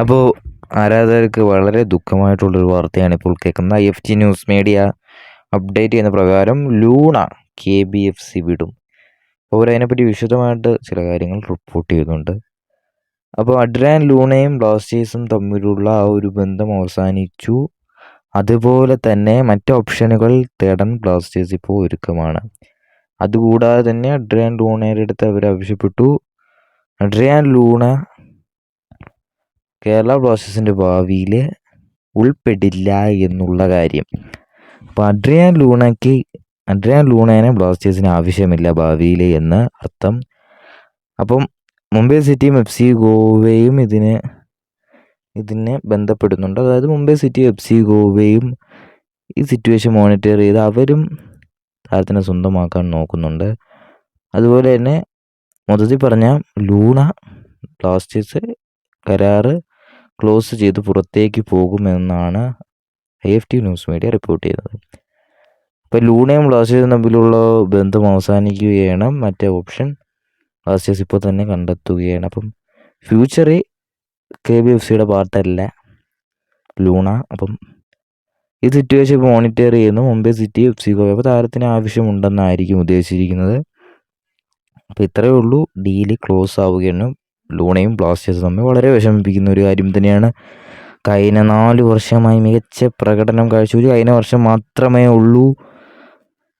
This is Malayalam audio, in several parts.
അപ്പോൾ ആരാധകർക്ക് വളരെ ദുഃഖമായിട്ടുള്ളൊരു വാർത്തയാണ് ഇപ്പോൾ കേൾക്കുന്ന F G news media update ചെയ്യുന്ന പ്രകാരം Luna K B F C വിടും. അപ്പോൾ അതിനെപ്പറ്റി വിശദമായിട്ട് ചില കാര്യങ്ങൾ റിപ്പോർട്ട് ചെയ്യുന്നുണ്ട്. അപ്പോൾ അഡ്രാൻ ലൂണയും ബ്ലാസ്റ്റേഴ്സും തമ്മിലുള്ള ആ ഒരു ബന്ധം അവസാനിച്ചു. അതുപോലെ തന്നെ മറ്റ് ഓപ്ഷനുകൾ തേടാൻ ബ്ലാസ്റ്റേഴ്സ് ഇപ്പോൾ ഒരുക്കമാണ്. അതുകൂടാതെ തന്നെ അഡ്രിയാൻ ലൂണയുടെ അടുത്ത് അവർ ആവശ്യപ്പെട്ടു. അഡ്രിയാൻ ലൂണ കേരള ബ്ലാസ്റ്റേഴ്സിന്റെ ഭാവിയിൽ ഉൾപ്പെടില്ല എന്നുള്ള കാര്യം. അപ്പോൾ അഡ്രിയാൻ ലൂണയ്ക്ക് അഡ്രിയാൻ ലൂണേനെ ബ്ലാസ്റ്റേഴ്സിന് ആവശ്യമില്ല ഭാവിയിൽ എന്ന് അർത്ഥം. അപ്പം മുംബൈ സിറ്റിയും എഫ് സി ഗോവയും ഇതിന് ഇതിനെ ബന്ധപ്പെടുന്നുണ്ട്. അതായത് മുംബൈ സിറ്റി എഫ് സി ഗോവയും ഈ സിറ്റുവേഷൻ മോണിറ്റർ ചെയ്ത് അവരും താരത്തിനെ സ്വന്തമാക്കാൻ നോക്കുന്നുണ്ട്. അതുപോലെ തന്നെ മൊത്തത്തിൽ പറഞ്ഞാൽ ലൂണ ബ്ലാസ്റ്റേഴ്സ് കരാറ് ക്ലോസ് ചെയ്ത് പുറത്തേക്ക് പോകുമെന്നാണ് F T news media report ചെയ്തത്. അപ്പോൾ ലൂണയും ബ്ലാസ്റ്റേഴ്സും തമ്മിലുള്ള ബന്ധം അവസാനിക്കുകയാണ്. മറ്റേ ഓപ്ഷൻ ബ്ലാസ്റ്റേഴ്സ് ഇപ്പോൾ തന്നെ കണ്ടെത്തുകയാണ്. അപ്പം ഫ്യൂച്ചറിൽ കെ ബി എഫ് സിയുടെ പാർട്ടല്ല ലൂണ. അപ്പം ഈ സിറ്റുവേഷൻ ഇപ്പോൾ മോണിറ്റർ ചെയ്യുന്നു. Mumbai city F C Goa. അപ്പോൾ താരത്തിന് ആവശ്യമുണ്ടെന്നായിരിക്കും ഉദ്ദേശിച്ചിരിക്കുന്നത്. അപ്പോൾ ഇത്രയേ ഉള്ളൂ. ഡീൽ ക്ലോസ് ആവുകയാണ്. ലൂണയും ബ്ലാസ്റ്റേഴ്സും തമ്മിൽ വളരെ വിഷമിപ്പിക്കുന്ന ഒരു കാര്യം തന്നെയാണ്. കഴിഞ്ഞ നാല് വർഷമായി മികച്ച പ്രകടനം കാഴ്ചവെച്ചു കഴിഞ്ഞ വർഷം മാത്രമേ ഉള്ളൂ.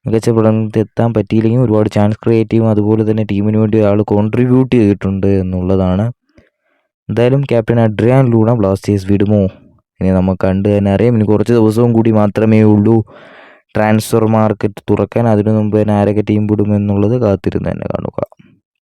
മികച്ച പ്രകടനത്തിൽ എത്താൻ പറ്റിയില്ലെങ്കിൽ ഒരുപാട് ചാൻസ് ക്രിയേറ്റ് ചെയ്യും. അതുപോലെ തന്നെ ടീമിന് വേണ്ടി ഒരാൾ കോൺട്രിബ്യൂട്ട് ചെയ്തിട്ടുണ്ട് എന്നുള്ളതാണ്. എന്തായാലും ക്യാപ്റ്റൻ അഡ്രിയാൻ ലൂണ ബ്ലാസ്റ്റേഴ്സ് വിടുമോ? ഇനി നമുക്ക് കണ്ട് തന്നെ അറിയാം. ഇനി കുറച്ച് ദിവസവും കൂടി മാത്രമേ ഉള്ളൂ. ട്രാൻസ്ഫർ മാർക്കറ്റ് തുറക്കാൻ. അതിനു മുമ്പ് തന്നെ ആരൊക്കെ ടീം വിടുമെന്നുള്ളത് കാത്തിരുന്ന് തന്നെ കാണുക.